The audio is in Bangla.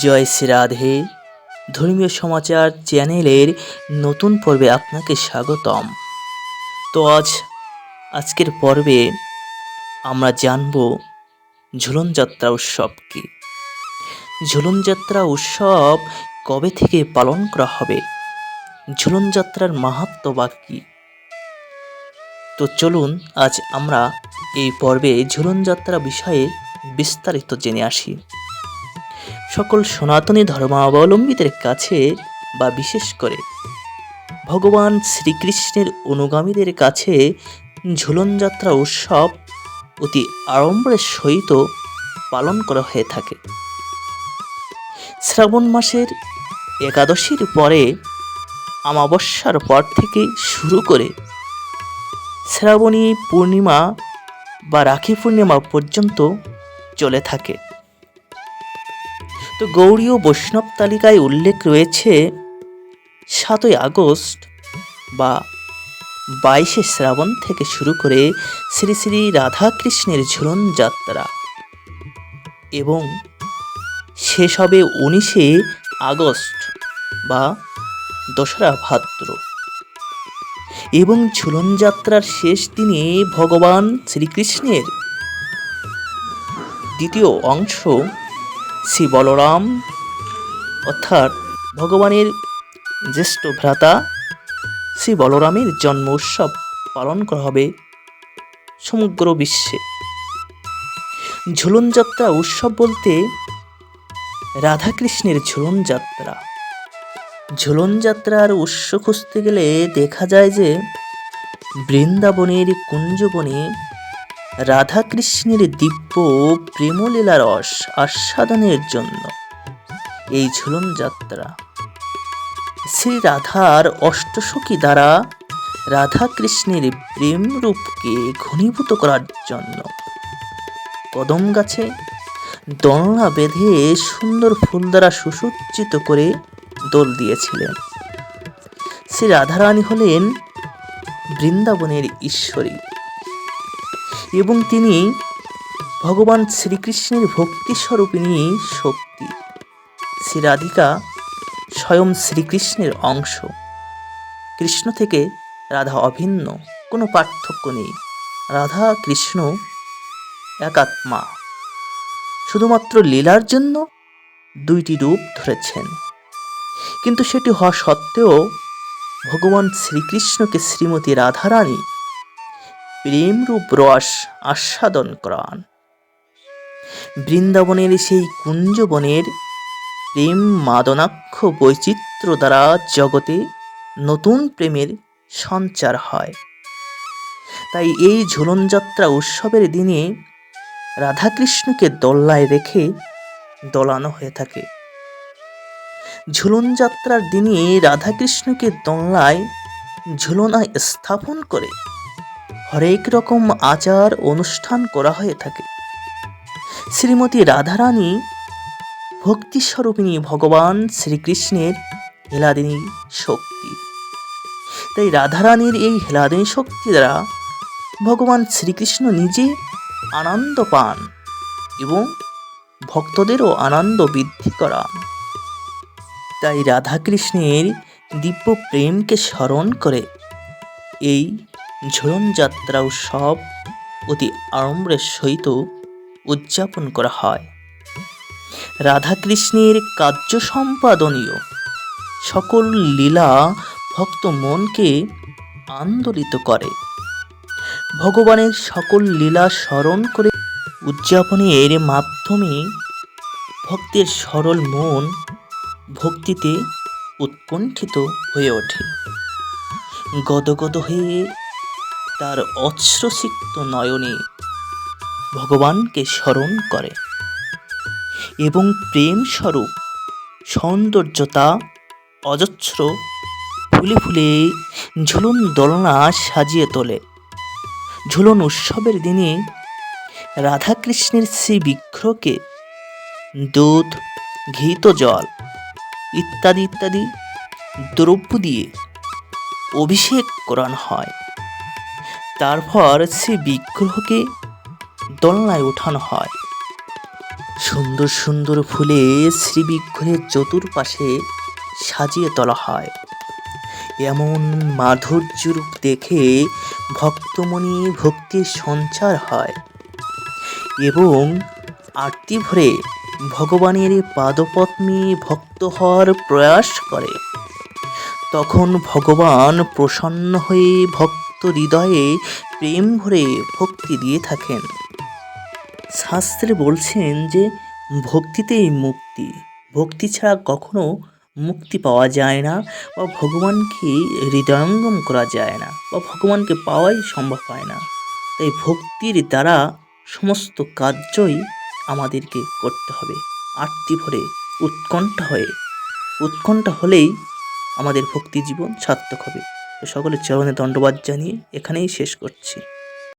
জয় শ্রী রাধে। ধর্মীয় সমাচার চ্যানেলের নতুন পর্বে আপনাকে স্বাগতম। তো আজ আজকের পর্বে আমরা জানব ঝুলন যাত্রা উৎসব কি। ঝুলন যাত্রা উৎসব কবে থেকে পালন করা হবে? ঝুলন যাত্রার মাহাত্ম বা কী? তো চলুন আজ আমরা এই পর্বে ঝুলন যাত্রা বিষয়ে বিস্তারিত জেনে আসি। সকল সনাতনী ধর্মাবলম্বীদের কাছে বা বিশেষ করে ভগবান শ্রীকৃষ্ণের অনুগামীদের কাছে ঝুলন যাত্রা উৎসব অতি আড়ম্বরের সহিত পালন করা হয়ে থাকে। শ্রাবণ মাসের একাদশীর পরে অমাবস্যার পর থেকে শুরু করে শ্রাবণী পূর্ণিমা বা রাখি পূর্ণিমা পর্যন্ত চলে থাকে। তো গৌড়ীয় বৈষ্ণব তালিকায় উল্লেখ রয়েছে সাতই আগস্ট বা বাইশে শ্রাবণ থেকে শুরু করে শ্রী শ্রী রাধাকৃষ্ণের ঝুলন যাত্রা এবং শেষ হবে উনিশে আগস্ট বা দোসরা ভাদ্র। এবং ঝুলন যাত্রার শেষ দিনে ভগবান শ্রীকৃষ্ণের দ্বিতীয় অংশ শ্রী বলরাম। অর্থাৎ ভগবানের জ্যেষ্ঠ ভ্রাতা শ্রী বলরামের জন্ম উৎসব পালন করা হবে সমগ্র বিশ্বে। ঝুলন যাত্রা উৎসব বলতে রাধাকৃষ্ণের ঝুলন যাত্রা ঝুলন যাত্রার উৎস খুঁজতে গেলে দেখা যায় যে বৃন্দাবনের কুঞ্জবনে রাধাকৃষ্ণের দিব্য প্রেমলীলা রস আস্বাদনের জন্য। এই ঝুলন যাত্রা। শ্রী রাধার অষ্টসখী দ্বারা রাধাকৃষ্ণের প্রেম রূপকে ঘনীভূত করার জন্য। কদম গাছে দলনা বেঁধে সুন্দর ফুল দ্বারা সুসজ্জিত করে দোল দিয়েছিলেন। শ্রী রাধারানী হলেন বৃন্দাবনের ঈশ্বরী। এবং তিনি ভগবান শ্রীকৃষ্ণের ভক্তি স্বরূপিণী শক্তি। শ্রী রাধিকা স্বয়ং শ্রীকৃষ্ণের অংশ। কৃষ্ণ থেকে রাধা অভিন্ন, কোনো পার্থক্য নেই। রাধা, কৃষ্ণ একাত্মা। শুধুমাত্র লীলার জন্য দুইটি রূপ ধরেছেন। কিন্তু সেটি হওয়া সত্ত্বেও ভগবান শ্রীকৃষ্ণকে শ্রীমতী রাধারানী প্রেমরূপ রস আস্বাদন করান। বৃন্দাবনের সেই কুঞ্জবনের প্রেম মাদনাক্ষ বৈচিত্র্য দ্বারা জগতে নতুন প্রেমের সঞ্চার হয়। তাই এই ঝুলন যাত্রা উৎসবের দিনে রাধাকৃষ্ণকে দোল্লায় রেখে দোলানো হয়ে থাকে। ঝুলন যাত্রার দিনে রাধাকৃষ্ণকে দোলনায় ঝুলনায় স্থাপন করে হরেক রকম আচার অনুষ্ঠান করা হয়ে থাকে। শ্রীমতী রাধারানী ভক্তিস্বরূপিণী ভগবান শ্রীকৃষ্ণের হেলাদিনী শক্তি। তাই রাধারানীর এই হেলাদিনী শক্তি দ্বারা ভগবান শ্রীকৃষ্ণ নিজে আনন্দ পান এবং ভক্তদেরও আনন্দ বৃদ্ধি করান। তাই রাধাকৃষ্ণের দিব্য প্রেমকে স্মরণ করে এই ঝুলন যাত্রা উৎসব অতি আড়ম্বরের সহিত উদযাপন করা হয়। রাধাকৃষ্ণের কার্য সম্পাদনীয় সকল লীলা ভক্ত মনকে আন্দোলিত করে। ভগবানের সকল লীলা স্মরণ করে উদযাপনের মাধ্যমে ভক্তের সরল মন ভক্তিতে উৎকণ্ঠিত হয়ে ওঠে। গদগদ হয়ে তার অশ্রসিক্ত নয়নে ভগবানকে স্মরণ করে এবং প্রেম স্বরূপ সৌন্দর্যতা, অজস্র ফুলে ফুলে ঝুলন দোলনা সাজিয়ে তোলে। ঝুলন উৎসবের দিনে রাধাকৃষ্ণের শ্রী বিগ্রহকে দুধ, ঘিত জল ইত্যাদি ইত্যাদি দ্রব্য দিয়ে অভিষেক করানো হয়। তারপর সে বিগ্রহকে দোলনায় ওঠানো হয়। সুন্দর সুন্দর ফুলে শ্রীবিগ্রহের চতুর্পাশে সাজিয়ে তোলা হয়। এমন মাধুর্য রূপ দেখে ভক্তমণি ভক্তির সঞ্চার হয় এবং আরতি ভরে ভগবানের পাদপদ্মে ভক্ত হওয়ার প্রয়াস করে। তখন ভগবান প্রসন্ন হয়ে ভক্ত হৃদয়ে প্রেম ভরে ভক্তি দিয়ে থাকেন। শাস্ত্রে বলছেন যে, ভক্তিতেই মুক্তি। ভক্তি ছাড়া কখনো মুক্তি পাওয়া যায় না বা ভগবানকে হৃদয়ঙ্গম করা যায় না বা ভগবানকে পাওয়াই সম্ভব হয় না। তাই ভক্তির দ্বারা সমস্ত কার্যই আমাদেরকে করতে হবে। আরতি ভরে উৎকণ্ঠা হয়ে, উৎকণ্ঠা হলেই আমাদের ভক্তি জীবন সার্থক হবে। সকলের চরণে দণ্ডবাদ জানিয়ে এখানেই শেষ করছি।